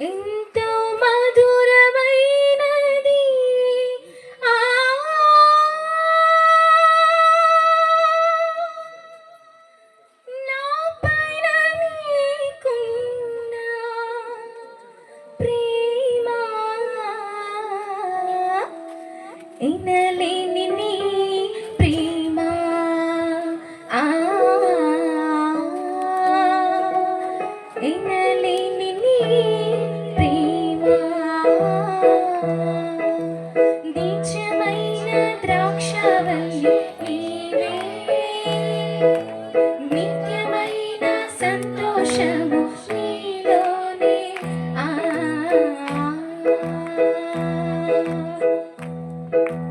ఎంతో మధురమైనది. నా పైన నీకున్న ప్రేమ ఇనలేని నీ ప్రేమ. ఆ ఇనలేని నీ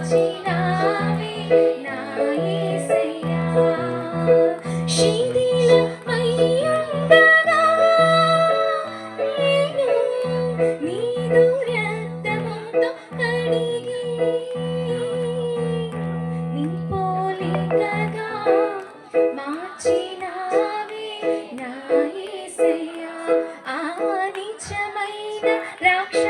మార్చినావే 的疗伤